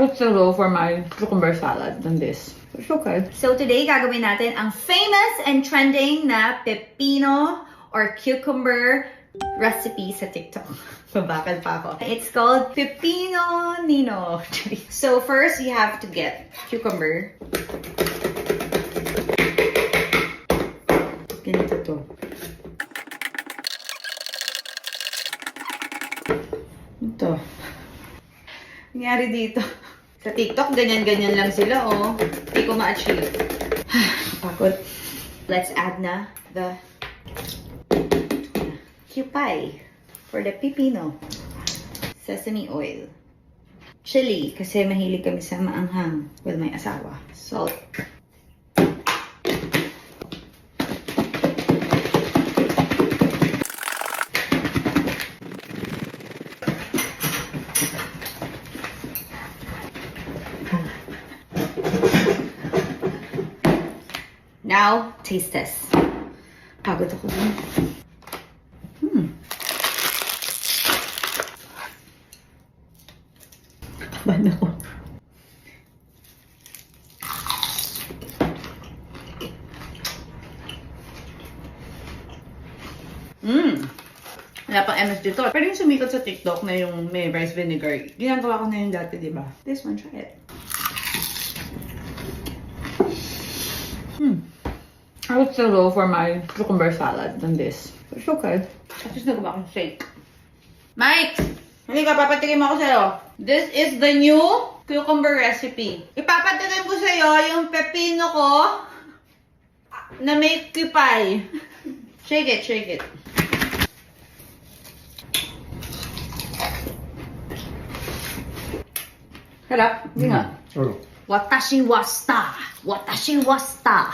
would still go for my cucumber salad than this. It's okay. So today, gagawin natin ang famous and trending na pepino or cucumber recipe sa TikTok. Babakal pa ako. It's called Pepino Nino. so first, you have to get cucumber. Ganito to. Ito. Nangyari dito. Sa TikTok, ganyan-ganyan lang sila, oh. Hindi ko ma-achieve. Pagod. Let's add na the cupay for the pepino. Sesame oil. Chili, kasi mahilig kami sa maanghang with my asawa. Salt. Now, taste test. Pagod ako dun. Hmm. Ban ako. Mmm. Wala pang MSG to. Pero yung sumikat sa TikTok na yung may rice vinegar, ginagawa ko na yung dati, di ba? This one, try it. Hmm. I would still go for my cucumber salad than this. It's okay. At least nagawa akong shake. Mike! Hindi ka, papatikim ako sa'yo. This is the new cucumber recipe. Ipapatikim ko sa'yo yung pepino ko na may kipay. Shake it, shake it. Harap. Hindi nga. Oh. Watashi wasta. Watashi wasta.